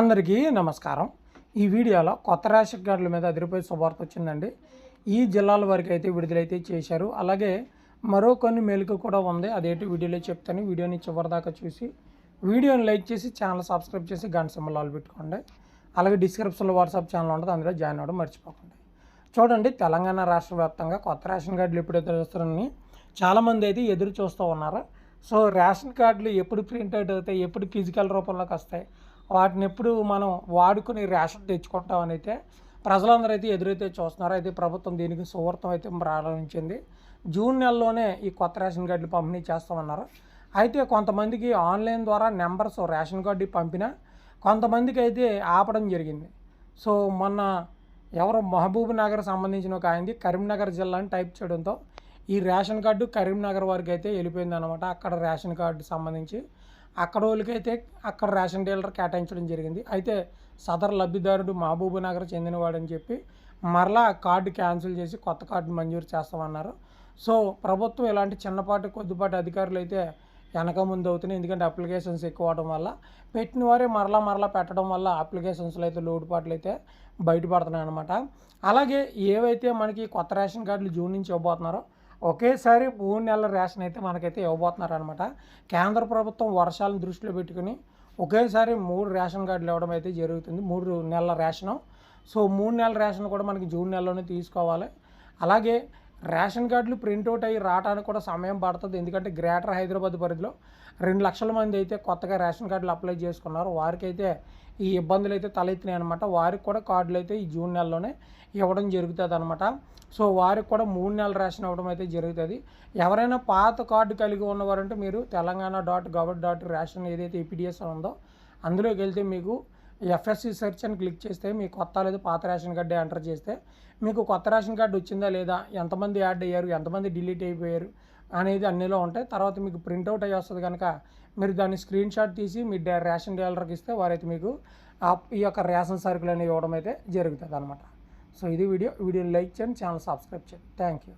అందరికీ నమస్కారం. ఈ వీడియోలో కొత్త రేషన్ కార్డుల మీద అదిరిపోయి శుభార్త వచ్చిందండి. ఈ జిల్లాల వరకు అయితే విడుదలైతే చేశారు. అలాగే మరో కొన్ని మెలకు కూడా ఉంది. అదేంటి వీడియోలో చెప్తాను. వీడియోని చివరిదాకా చూసి వీడియోని లైక్ చేసి ఛానల్ సబ్స్క్రైబ్ చేసి గంట సింబల్ ఆల్ పెట్టుకోండి. అలాగే డిస్క్రిప్షన్లో వాట్సాప్ ఛానల్ ఉంటుంది. అందులో జాయిన్ అవ్వడం మర్చిపోకండి. చూడండి తెలంగాణ రాష్ట్ర వ్యాప్తంగా కొత్త రేషన్ కార్డులు ఎప్పుడైతే వస్తారని చాలామంది అయితే ఎదురు చూస్తూ ఉన్నారు. సో రేషన్ కార్డులు ఎప్పుడు ప్రింట్ అవుట్ అవుతాయి? ఎప్పుడు ఫిజికల్ రూపంలోకి వస్తాయి? వాటిని ఎప్పుడు మనం వాడుకుని రేషన్ తెచ్చుకుంటామని అయితే ప్రజలందరూ అయితే ఎదురైతే చూస్తున్నారు. అయితే ప్రభుత్వం దీనికి సువర్తం అయితే ప్రారంభించింది. జూన్ నెలలోనే ఈ కొత్త రేషన్ కార్డులు పంపిణీ చేస్తామన్నారు. అయితే కొంతమందికి ఆన్లైన్ ద్వారా నెంబర్స్ రేషన్ కార్డు పంపిన కొంతమందికి అయితే ఆపడం జరిగింది. సో మొన్న ఎవరో మహబూబ్ నగర్ సంబంధించిన ఒక ఆయనది కరీంనగర్ జిల్లా అని టైప్ చేయడంతో ఈ రేషన్ కార్డు కరీంనగర్ వరకు అయితే వెళ్ళిపోయింది అనమాట అక్కడ రేషన్ కార్డు సంబంధించి అక్కడ వాళ్ళకైతే అక్కడ రేషన్ డీలర్ కేటాయించడం జరిగింది. అయితే సదర్ లబ్ధిదారుడు మహబూబ్ నగర్ చెందినవాడని చెప్పి మరలా కార్డు క్యాన్సిల్ చేసి కొత్త కార్డు మంజూరు చేస్తామన్నారు. సో ప్రభుత్వం ఇలాంటి చిన్నపాటి కొద్దిపాటి అధికారులు అయితే వెనక ముందు అవుతున్నాయి. ఎందుకంటే అప్లికేషన్స్ ఎక్కువ అవడం వల్ల పెట్టిన వారే మరలా మరలా పెట్టడం వల్ల అప్లికేషన్స్లో అయితే లోటుపాట్లు అయితే బయటపడుతున్నాయి అనమాట అలాగే ఏవైతే మనకి కొత్త రేషన్ కార్డులు జూన్ నుంచి ఇవ్వబోతున్నారో ఒకేసారి మూడు నెలల రేషన్ అయితే మనకైతే ఇవ్వబోతున్నారు అనమాట కేంద్ర ప్రభుత్వం వర్షాలను దృష్టిలో పెట్టుకుని ఒకేసారి మూడు రేషన్ కార్డులు ఇవ్వడం అయితే జరుగుతుంది. మూడు నెలల రేషను. సో మూడు నెలల రేషన్ కూడా మనకి జూన్ నెలలోనే తీసుకోవాలి. అలాగే రేషన్ కార్డులు ప్రింట్అవుట్ అయ్యి రావడానికి కూడా సమయం పడుతుంది. ఎందుకంటే గ్రేటర్ హైదరాబాద్ పరిధిలో రెండు లక్షల మంది అయితే కొత్తగా రేషన్ కార్డులు అప్లై చేసుకున్నారు. వారికైతే ఈ ఇబ్బందులు అయితే తలెత్తినాయి అనమాట వారికి కూడా కార్డులు అయితే ఈ జూన్ నెలలోనే ఇవ్వడం జరుగుతుంది అనమాట సో వారికి కూడా మూడు నెలల రేషన్ ఇవ్వడం అయితే జరుగుతుంది. ఎవరైనా పాత కార్డు కలిగి ఉన్నవారంటే మీరు Telangana dot gov dot ration ఏదైతే ఈపీడిఎస్ ఉందో అందులోకి వెళ్తే మీకు ఎఫ్ఎస్సి సెర్చ్ అని క్లిక్ చేస్తే మీ కొత్త లేదా పాత రేషన్ కార్డు ఎంటర్ చేస్తే మీకు కొత్త రేషన్ కార్డు వచ్చిందా లేదా ఎంతమంది యాడ్ అయ్యారు ఎంతమంది డిలీట్ అయిపోయారు అనేది అన్నిలో ఉంటాయి. తర్వాత మీకు ప్రింట్అవుట్ అయ్యి వస్తుంది కనుక మీరు దాన్ని స్క్రీన్ షాట్ తీసి మీ రేషన్ డీలర్కి ఇస్తే వారైతే మీకు ఈ యొక్క రేషన్ సరుకులు అనేవి ఇవ్వడం అయితే జరుగుతుంది అనమాట సో ఇది వీడియో. వీడియోని లైక్ చేయండి ఛానల్ సబ్స్క్రైబ్ చేయండి. Thank you.